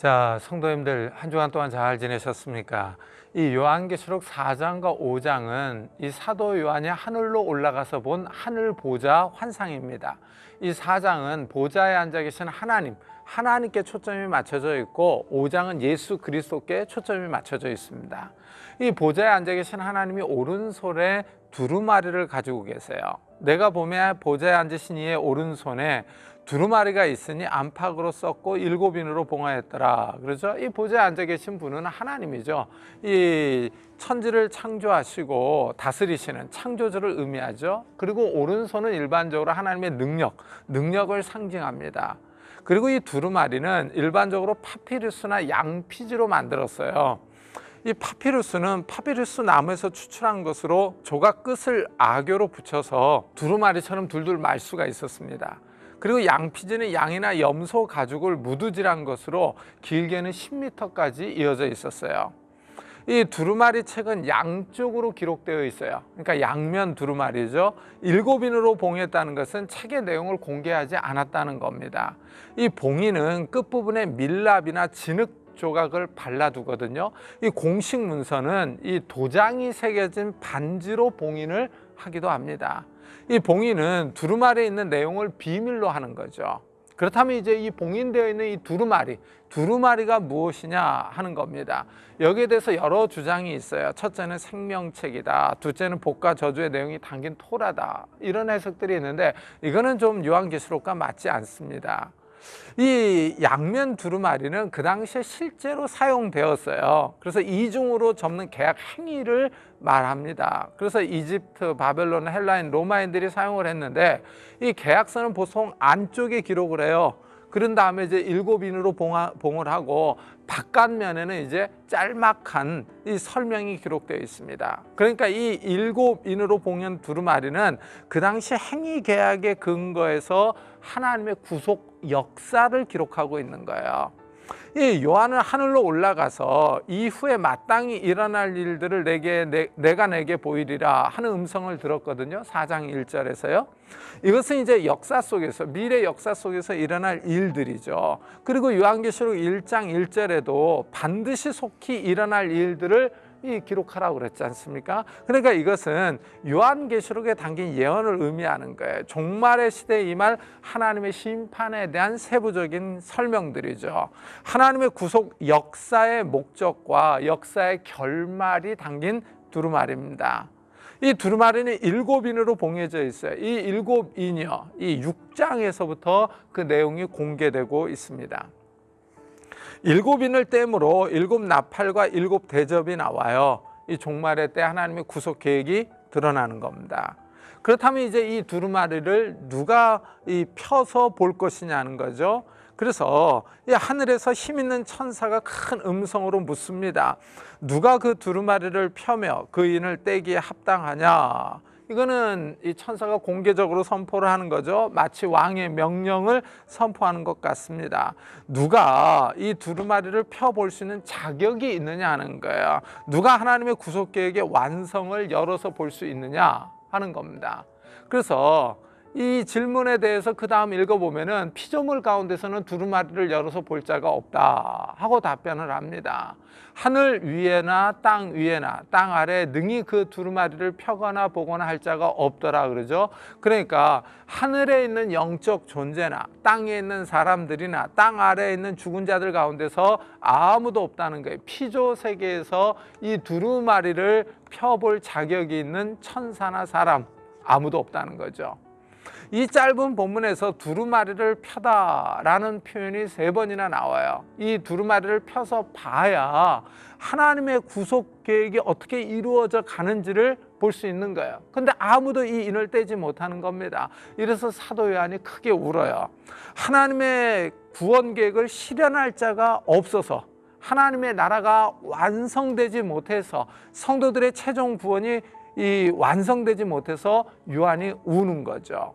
자, 성도님들 한 주간 동안 잘 지내셨습니까? 이 요한계시록 4장과 5장은 이 사도 요한이 하늘로 올라가서 본 하늘 보좌 환상입니다. 이 4장은 보좌에 앉아 계신 하나님, 하나님께 초점이 맞춰져 있고 5장은 예수 그리스도께 초점이 맞춰져 있습니다. 이 보좌에 앉아 계신 하나님이 오른손에 두루마리를 가지고 계세요. 내가 보면 보좌에 앉으신 이의 오른손에 두루마리가 있으니 안팎으로 썼고 일곱 인으로 봉하였더라. 그렇죠? 이 보좌에 앉아 계신 분은 하나님이죠. 이 천지를 창조하시고 다스리시는 창조주를 의미하죠. 그리고 오른손은 일반적으로 하나님의 능력, 능력을 상징합니다. 그리고 이 두루마리는 일반적으로 파피루스나 양피지로 만들었어요. 이 파피루스는 파피루스 나무에서 추출한 것으로 조각 끝을 악교로 붙여서 두루마리처럼 둘둘 말 수가 있었습니다. 그리고 양피지는 양이나 염소 가죽을 무두질한 것으로 길게는 10m까지 이어져 있었어요. 이 두루마리 책은 양쪽으로 기록되어 있어요. 그러니까 양면 두루마리죠. 일곱인으로 봉했다는 것은 책의 내용을 공개하지 않았다는 겁니다. 이 봉인은 끝부분에 밀랍이나 진흙 조각을 발라두거든요. 이 공식 문서는 이 도장이 새겨진 반지로 봉인을 하기도 합니다. 이 봉인은 두루마리에 있는 내용을 비밀로 하는 거죠. 그렇다면 이제 이 봉인되어 있는 이 두루마리, 두루마리가 무엇이냐 하는 겁니다. 여기에 대해서 여러 주장이 있어요. 첫째는 생명책이다. 둘째는 복과 저주의 내용이 담긴 토라다. 이런 해석들이 있는데 이거는 좀 요한계시록과 맞지 않습니다. 이 양면 두루마리는 그 당시에 실제로 사용되었어요. 그래서 이중으로 접는 계약 행위를 말합니다. 그래서 이집트, 바벨론, 헬라인, 로마인들이 사용을 했는데 이 계약서는 보통 안쪽에 기록을 해요. 그런 다음에 이제 일곱 인으로 봉하, 봉을 하고 바깥면에는 이제 짤막한 이 설명이 기록되어 있습니다. 그러니까 이 일곱 인으로 봉연 두루마리는 그 당시 행위 계약의 근거에서 하나님의 구속 역사를 기록하고 있는 거예요. 이 요한은 하늘로 올라가서 이후에 마땅히 일어날 일들을 내게 내, 내가 내게 보이리라 하는 음성을 들었거든요. 4장 1절에서요. 이것은 이제 역사 속에서 미래 역사 속에서 일어날 일들이죠. 그리고 요한계시록 1장 1절에도 반드시 속히 일어날 일들을 이 기록하라고 그랬지 않습니까? 그러니까 이것은 요한계시록에 담긴 예언을 의미하는 거예요. 종말의 시대에 임할 하나님의 심판에 대한 세부적인 설명들이죠. 하나님의 구속 역사의 목적과 역사의 결말이 담긴 두루마리입니다. 이 두루마리는 일곱 인으로 봉해져 있어요. 이 일곱 인이요. 이 6장에서부터 그 내용이 공개되고 있습니다. 일곱 인을 땜으로 일곱 나팔과 일곱 대접이 나와요. 이 종말의 때 하나님의 구속 계획이 드러나는 겁니다. 그렇다면 이제 이 두루마리를 누가 이 펴서 볼 것이냐는 거죠. 그래서 이 하늘에서 힘 있는 천사가 큰 음성으로 묻습니다. 누가 그 두루마리를 펴며 그 인을 떼기에 합당하냐? 이거는 이 천사가 공개적으로 선포를 하는 거죠. 마치 왕의 명령을 선포하는 것 같습니다. 누가 이 두루마리를 펴볼 수 있는 자격이 있느냐 하는 거예요. 누가 하나님의 구속 계획의 완성을 열어서 볼 수 있느냐 하는 겁니다. 그래서 이 질문에 대해서 그 다음 읽어보면은 피조물 가운데서는 두루마리를 열어서 볼 자가 없다 하고 답변을 합니다. 하늘 위에나 땅 위에나 땅 아래 능히 그 두루마리를 펴거나 보거나 할 자가 없더라 그러죠. 그러니까 하늘에 있는 영적 존재나 땅에 있는 사람들이나 땅 아래에 있는 죽은 자들 가운데서 아무도 없다는 거예요. 피조 세계에서 이 두루마리를 펴볼 자격이 있는 천사나 사람 아무도 없다는 거죠. 이 짧은 본문에서 두루마리를 펴다라는 표현이 세 번이나 나와요. 이 두루마리를 펴서 봐야 하나님의 구속 계획이 어떻게 이루어져 가는지를 볼 수 있는 거예요. 근데 아무도 이 인을 떼지 못하는 겁니다. 이래서 사도 요한이 크게 울어요. 하나님의 구원 계획을 실현할 자가 없어서 하나님의 나라가 완성되지 못해서 성도들의 최종 구원이 이 완성되지 못해서 요한이 우는 거죠.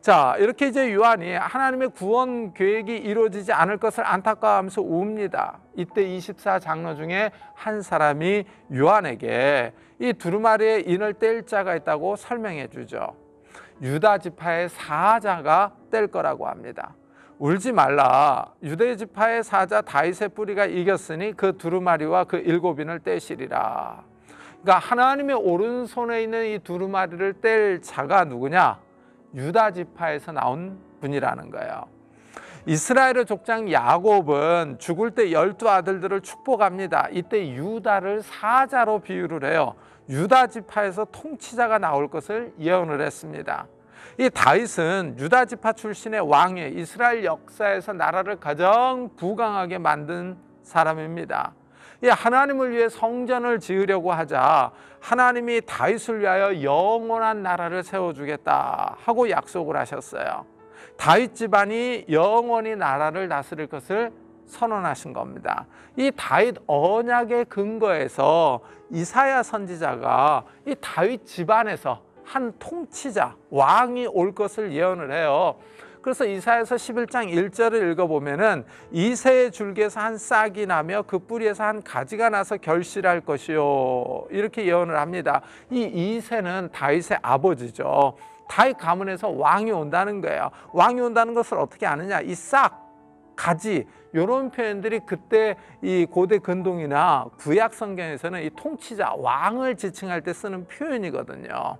자, 이렇게 이제 요한이 하나님의 구원 계획이 이루어지지 않을 것을 안타까워하면서 웁니다. 이때 24장로 중에 한 사람이 요한에게 이 두루마리의 인을 뗄 자가 있다고 설명해 주죠. 유다 지파의 사자가 뗄 거라고 합니다. 울지 말라. 유대 지파의 사자 다윗의 뿌리가 이겼으니 그 두루마리와 그 일곱인을 떼시리라. 그러니까 하나님의 오른손에 있는 이 두루마리를 뗄 자가 누구냐? 유다 지파에서 나온 분이라는 거예요. 이스라엘의 족장 야곱은 죽을 때 열두 아들들을 축복합니다. 이때 유다를 사자로 비유를 해요. 유다 지파에서 통치자가 나올 것을 예언을 했습니다. 이 다윗은 유다 지파 출신의 왕의 이스라엘 역사에서 나라를 가장 부강하게 만든 사람입니다. 이 하나님을 위해 성전을 지으려고 하자 하나님이 다윗을 위하여 영원한 나라를 세워주겠다 하고 약속을 하셨어요. 다윗 집안이 영원히 나라를 다스릴 것을 선언하신 겁니다. 이 다윗 언약의 근거에서 이사야 선지자가 이 다윗 집안에서 한 통치자 왕이 올 것을 예언을 해요. 그래서 이사야서 11장 1절을 읽어보면은 이새의 줄기에서 한 싹이 나며 그 뿌리에서 한 가지가 나서 결실할 것이요 이렇게 예언을 합니다. 이 이새는 다윗의 아버지죠. 다윗 가문에서 왕이 온다는 거예요. 왕이 온다는 것을 어떻게 아느냐? 이 싹, 가지 이런 표현들이 그때 이 고대 근동이나 구약 성경에서는 이 통치자 왕을 지칭할 때 쓰는 표현이거든요.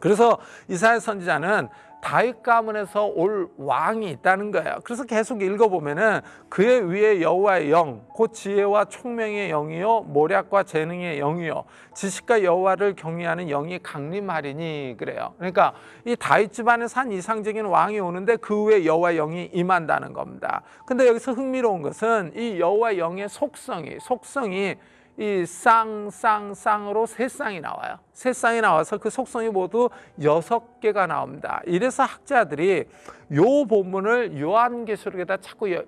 그래서 이사야 선지자는 다윗 가문에서 올 왕이 있다는 거예요. 그래서 계속 읽어보면은 그의 위에 여호와의 영, 곧 지혜와 총명의 영이요, 모략과 재능의 영이요, 지식과 여호와를 경외하는 영이 강림하리니 그래요. 그러니까 이 다윗 집안에 산 이상적인 왕이 오는데 그 위에 여호와 영이 임한다는 겁니다. 근데 여기서 흥미로운 것은 이 여호와 영의 속성이 속성이 이 쌍 쌍 쌍으로 세 쌍이 나와요. 세 쌍이 나와서 그 속성이 모두 여섯 개가 나옵니다. 이래서 학자들이 요 본문을 요한계시록에다 자꾸 여-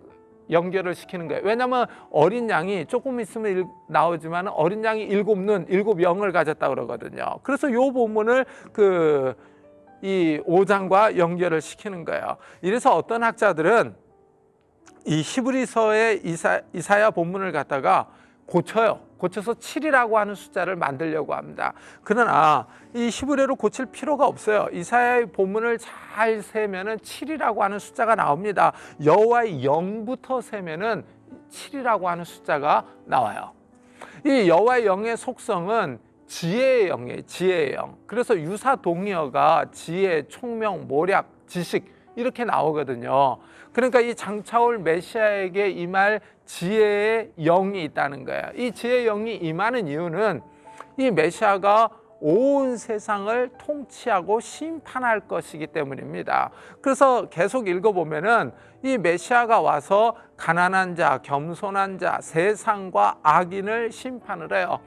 연결을 시키는 거예요. 왜냐하면 어린 양이 조금 있으면 일- 나오지만 어린 양이 일곱 눈, 일곱 영을 가졌다 그러거든요. 그래서 요 본문을 그이 5장과 연결을 시키는 거예요. 이래서 어떤 학자들은 이 히브리서의 이사, 이사야 본문을 갖다가 고쳐요. 고쳐서 7이라고 하는 숫자를 만들려고 합니다. 그러나 이 히브리어로 고칠 필요가 없어요. 이사야의 본문을 잘 세면은 7이라고 하는 숫자가 나옵니다. 여호와의 영부터 세면은 7이라고 하는 숫자가 나와요. 이 여호와의 영의 속성은 지혜의 영이에요. 지혜의 영. 그래서 유사 동의어가 지혜, 총명, 모략, 지식 이렇게 나오거든요. 그러니까 이 장차올 메시아에게 임할 지혜의 영이 있다는 거예요. 이 지혜의 영이 임하는 이유는 이 메시아가 온 세상을 통치하고 심판할 것이기 때문입니다. 그래서 계속 읽어보면은 이 메시아가 와서 가난한 자, 겸손한 자, 세상과 악인을 심판을 해요.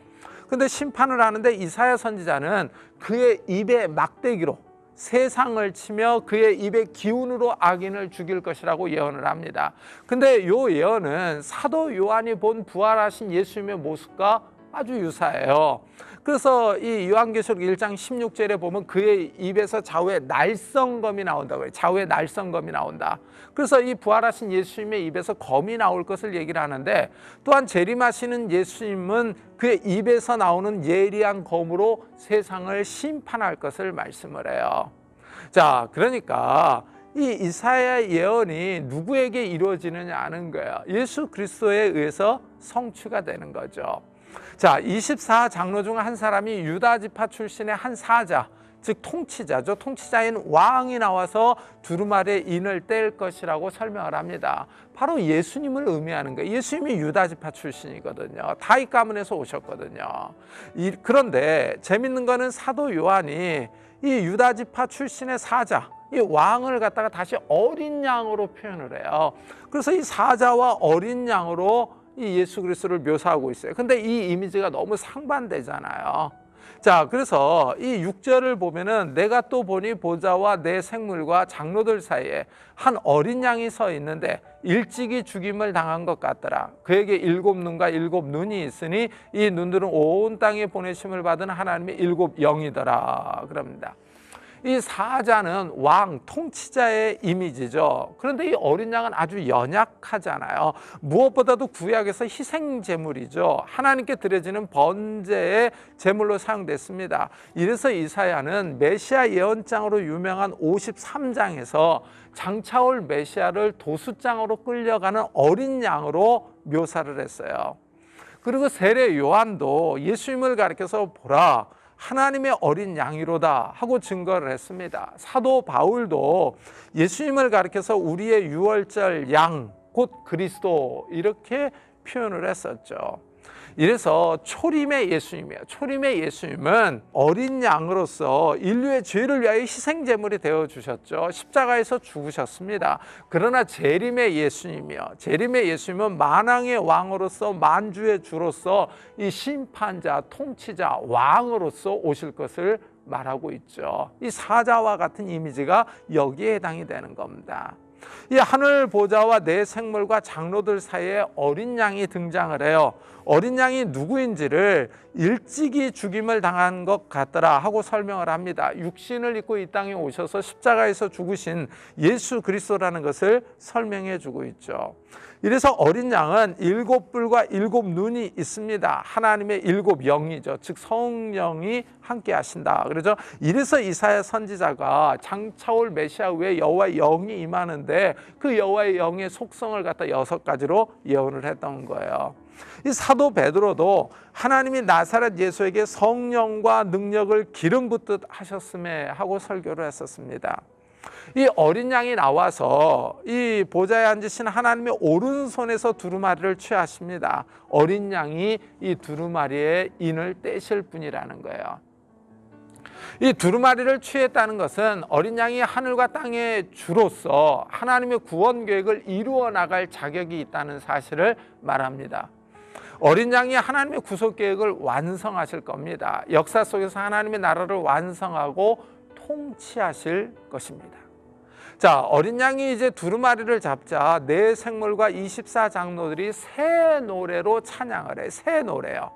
근데 심판을 하는데 이사야 선지자는 그의 입에 막대기로 세상을 치며 그의 입의 기운으로 악인을 죽일 것이라고 예언을 합니다. 근데 요 예언은 사도 요한이 본 부활하신 예수님의 모습과 아주 유사해요. 그래서 이 요한계시록 1장 16절에 보면 그의 입에서 좌우에 날성검이 나온다고 해요. 좌우에 날성검이 나온다. 그래서 이 부활하신 예수님의 입에서 검이 나올 것을 얘기를 하는데 또한 재림하시는 예수님은 그의 입에서 나오는 예리한 검으로 세상을 심판할 것을 말씀을 해요. 자, 그러니까 이 이사야 예언이 누구에게 이루어지느냐 하는 거예요. 예수 그리스도에 의해서 성취가 되는 거죠. 자, 24 장로 중 한 사람이 유다 지파 출신의 한 사자, 즉 통치자죠. 통치자인 왕이 나와서 두루마리의 인을 뗄 것이라고 설명을 합니다. 바로 예수님을 의미하는 거예요. 예수님이 유다 지파 출신이거든요. 다윗 가문에서 오셨거든요. 이, 그런데 재밌는 거는 사도 요한이 이 유다 지파 출신의 사자, 이 왕을 갖다가 다시 어린 양으로 표현을 해요. 그래서 이 사자와 어린 양으로 이 예수 그리스도를 묘사하고 있어요. 근데 이 이미지가 너무 상반되잖아요. 자, 그래서 이 6절을 보면은 내가 또 보니 보좌와 내 생물과 장로들 사이에 한 어린 양이 서 있는데 일찍이 죽임을 당한 것 같더라. 그에게 일곱 눈과 일곱 눈이 있으니 이 눈들은 온 땅에 보내심을 받은 하나님의 일곱 영이더라. 그럽니다. 이 사자는 왕, 통치자의 이미지죠. 그런데 이 어린 양은 아주 연약하잖아요. 무엇보다도 구약에서 희생 제물이죠. 하나님께 드려지는 번제의 제물로 사용됐습니다. 이래서 이사야는 메시아 예언장으로 유명한 53장에서 장차올 메시아를 도수장으로 끌려가는 어린 양으로 묘사를 했어요. 그리고 세례 요한도 예수님을 가리켜서 보라 하나님의 어린 양이로다 하고 증거를 했습니다. 사도 바울도 예수님을 가리켜서 우리의 유월절 양, 곧 그리스도 이렇게 표현을 했었죠. 이래서 초림의 예수님이에요. 초림의 예수님은 어린 양으로서 인류의 죄를 위하여 희생 제물이 되어 주셨죠. 십자가에서 죽으셨습니다. 그러나 재림의 예수님이요. 재림의 예수님은 만왕의 왕으로서 만주의 주로서 이 심판자, 통치자, 왕으로서 오실 것을 말하고 있죠. 이 사자와 같은 이미지가 여기에 해당이 되는 겁니다. 이 하늘 보좌와 내 생물과 장로들 사이에 어린 양이 등장을 해요. 어린 양이 누구인지를 일찍이 죽임을 당한 것 같더라 하고 설명을 합니다. 육신을 입고 이 땅에 오셔서 십자가에서 죽으신 예수 그리스도라는 것을 설명해 주고 있죠. 이래서 어린 양은 일곱 뿔과 일곱 눈이 있습니다. 하나님의 일곱 영이죠. 즉 성령이 함께 하신다. 그래서 이래서 이사야 선지자가 장차올 메시아 후에 여호와의 영이 임하는데 그 여호와의 영의 속성을 갖다 여섯 가지로 예언을 했던 거예요. 이 사도 베드로도 하나님이 나사렛 예수에게 성령과 능력을 기름 붓듯 하셨음에 하고 설교를 했었습니다. 이 어린 양이 나와서 이 보좌에 앉으신 하나님의 오른손에서 두루마리를 취하십니다. 어린 양이 이 두루마리의 인을 떼실 분이라는 거예요. 이 두루마리를 취했다는 것은 어린 양이 하늘과 땅의 주로서 하나님의 구원 계획을 이루어 나갈 자격이 있다는 사실을 말합니다. 어린 양이 하나님의 구속 계획을 완성하실 겁니다. 역사 속에서 하나님의 나라를 완성하고 통치하실 것입니다. 자, 어린 양이 이제 두루마리를 잡자 네 생물과 24장로들이 새 노래로 찬양을 해. 새 노래요.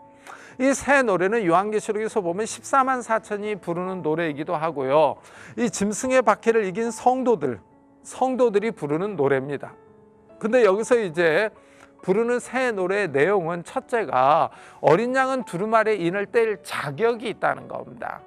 이 새 노래는 요한계시록에서 보면 14만 4천이 부르는 노래이기도 하고요. 이 짐승의 박해를 이긴 성도들, 성도들이 부르는 노래입니다. 근데 여기서 이제 부르는 새 노래의 내용은 첫째가 어린 양은 두루마리의 인을 뗄 자격이 있다는 겁니다.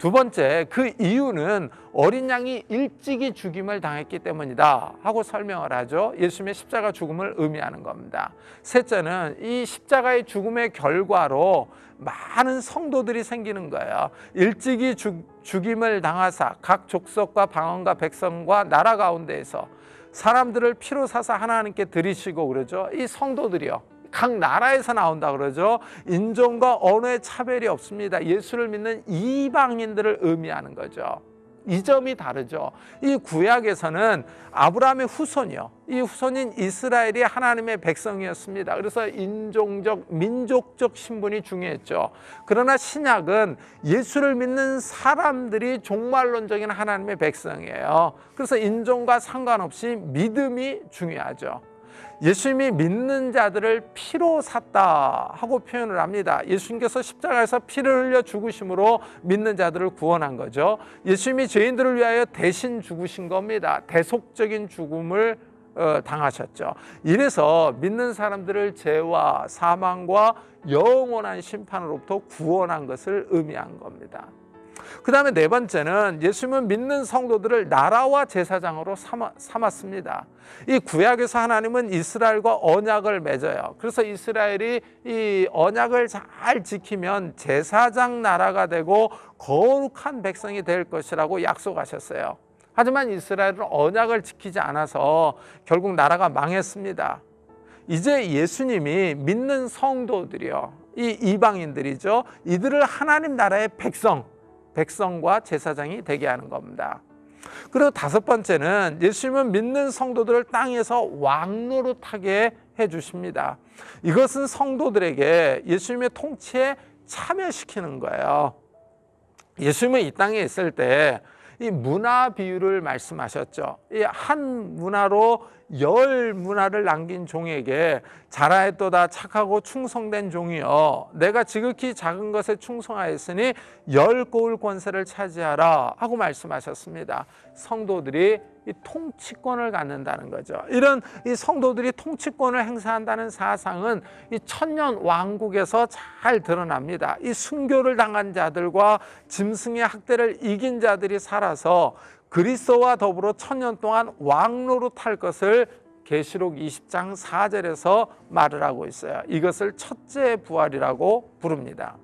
두 번째, 그 이유는 어린 양이 일찍이 죽임을 당했기 때문이다 하고 설명을 하죠. 예수님의 십자가 죽음을 의미하는 겁니다. 셋째는 이 십자가의 죽음의 결과로 많은 성도들이 생기는 거예요. 일찍이 죽, 죽임을 당하사 각 족속과 방언과 백성과 나라 가운데에서 사람들을 피로 사서 하나님께 드리시고 그러죠. 이 성도들이요. 각 나라에서 나온다 그러죠. 인종과 언어의 차별이 없습니다. 예수를 믿는 이방인들을 의미하는 거죠. 이 점이 다르죠. 이 구약에서는 아브라함의 후손이요. 이 후손인 이스라엘이 하나님의 백성이었습니다. 그래서 인종적, 민족적 신분이 중요했죠. 그러나 신약은 예수를 믿는 사람들이 종말론적인 하나님의 백성이에요. 그래서 인종과 상관없이 믿음이 중요하죠. 예수님이 믿는 자들을 피로 샀다 하고 표현을 합니다. 예수님께서 십자가에서 피를 흘려 죽으심으로 믿는 자들을 구원한 거죠. 예수님이 죄인들을 위하여 대신 죽으신 겁니다. 대속적인 죽음을 어, 당하셨죠. 이래서 믿는 사람들을 죄와 사망과 영원한 심판으로부터 구원한 것을 의미한 겁니다. 그 다음에 네 번째는 예수님은 믿는 성도들을 나라와 제사장으로 삼았, 습니다이 구약에서 하나님은 이스라엘과 언약을 맺어요. 그래서 이스라엘이 이 언약을 잘 지키면 제사장 나라가 되고 거룩한 백성이 될 것이라고 약속하셨어요. 하지만 이스라엘은 언약을 지키지 않아서 결국 나라가 망했습니다. 이제 예수님이 믿는 성도들이요. 이 이방인들이죠. 이들을 하나님 나라의 백성, 백성과 제사장이 되게 하는 겁니다. 그리고 다섯 번째는 예수님은 믿는 성도들을 땅에서 왕노릇하게 해 주십니다. 이것은 성도들에게 예수님의 통치에 참여시키는 거예요. 예수님은 이 땅에 있을 때 이 문화 비유를 말씀하셨죠. 이 한 문화로 열 문화를 남긴 종에게 자라했도다 착하고 충성된 종이여 내가 지극히 작은 것에 충성하였으니 열 고을 권세를 차지하라 하고 말씀하셨습니다. 성도들이 이 통치권을 갖는다는 거죠. 이런 이 성도들이 통치권을 행사한다는 사상은 이 천년 왕국에서 잘 드러납니다. 이 순교를 당한 자들과 짐승의 학대를 이긴 자들이 살아서 그리스도와 더불어 천년 동안 왕로로 탈 것을 계시록 20장 4절에서 말을 하고 있어요. 이것을 첫째 부활이라고 부릅니다.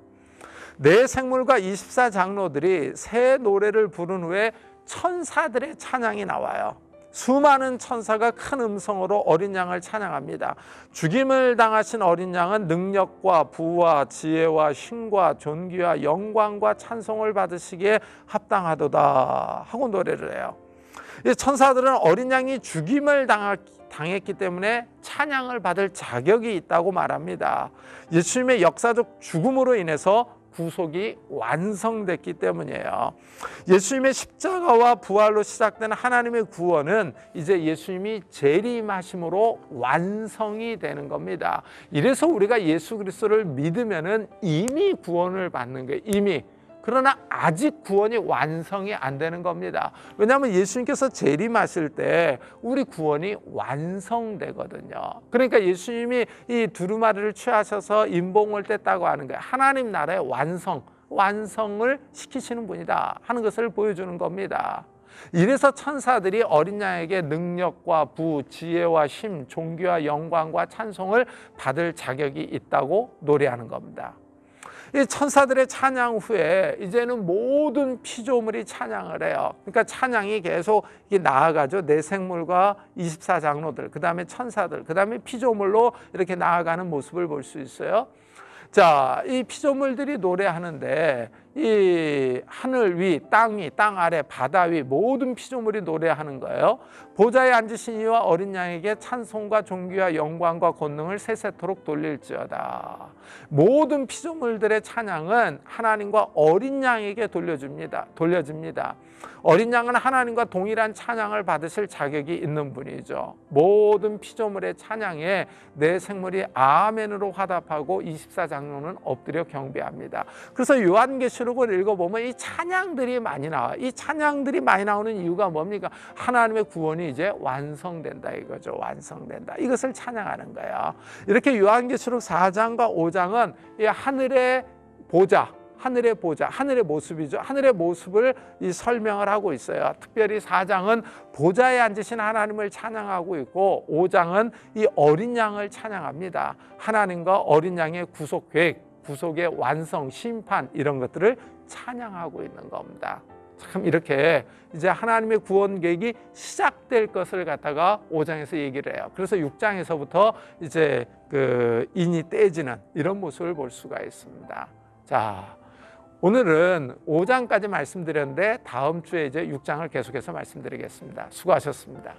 네 생물과 24장로들이 새 노래를 부른 후에 천사들의 찬양이 나와요. 수많은 천사가 큰 음성으로 어린 양을 찬양합니다. 죽임을 당하신 어린 양은 능력과 부와 지혜와 힘과 존귀와 영광과 찬송을 받으시기에 합당하도다 하고 노래를 해요. 이 천사들은 어린 양이 죽임을 당했기 때문에 찬양을 받을 자격이 있다고 말합니다. 예수님의 역사적 죽음으로 인해서 구속이 완성됐기 때문이에요. 예수님의 십자가와 부활로 시작된 하나님의 구원은 이제 예수님이 재림하심으로 완성이 되는 겁니다. 이래서 우리가 예수 그리스도를 믿으면은 이미 구원을 받는 거예요. 이미. 그러나 아직 구원이 완성이 안 되는 겁니다. 왜냐하면 예수님께서 재림하실 때 우리 구원이 완성되거든요. 그러니까 예수님이 이 두루마리를 취하셔서 인봉을 뗐다고 하는 거예요. 하나님 나라의 완성, 완성을 시키시는 분이다 하는 것을 보여주는 겁니다. 이래서 천사들이 어린 양에게 능력과 부, 지혜와 힘, 종교와 영광과 찬송을 받을 자격이 있다고 노래하는 겁니다. 이 천사들의 찬양 후에 이제는 모든 피조물이 찬양을 해요. 그러니까 찬양이 계속 나아가죠. 내 생물과 24장로들, 그 다음에 천사들, 그 다음에 피조물로 이렇게 나아가는 모습을 볼 수 있어요. 자, 이 피조물들이 노래하는데 이 하늘 위, 땅 위, 땅 아래, 바다 위 모든 피조물이 노래하는 거예요. 보좌에 앉으신 이와 어린 양에게 찬송과 존귀와 영광과 권능을 세세토록 돌릴지어다. 모든 피조물들의 찬양은 하나님과 어린 양에게 돌려줍니다. 돌려집니다. 어린 양은 하나님과 동일한 찬양을 받으실 자격이 있는 분이죠. 모든 피조물의 찬양에 내 생물이 아멘으로 화답하고 24장로는 엎드려 경배합니다. 그래서 요한계시록을 읽어보면 이 찬양들이 많이 나와. 이 찬양들이 많이 나오는 이유가 뭡니까? 하나님의 구원이 이제 완성된다 이거죠. 완성된다. 이것을 찬양하는 거예요. 이렇게 요한계시록 4장과 5장은 이 하늘의 보좌, 하늘의 보좌, 하늘의 모습이죠. 하늘의 모습을 이 설명을 하고 있어요. 특별히 4장은 보좌에 앉으신 하나님을 찬양하고 있고 5장은 이 어린 양을 찬양합니다. 하나님과 어린 양의 구속 계획, 구속의 완성, 심판 이런 것들을 찬양하고 있는 겁니다. 참 이렇게 이제 하나님의 구원 계획이 시작될 것을 갖다가 5장에서 얘기를 해요. 그래서 6장에서부터 이제 그 인이 떼지는 이런 모습을 볼 수가 있습니다. 자, 오늘은 5장까지 말씀드렸는데 다음 주에 이제 6장을 계속해서 말씀드리겠습니다. 수고하셨습니다.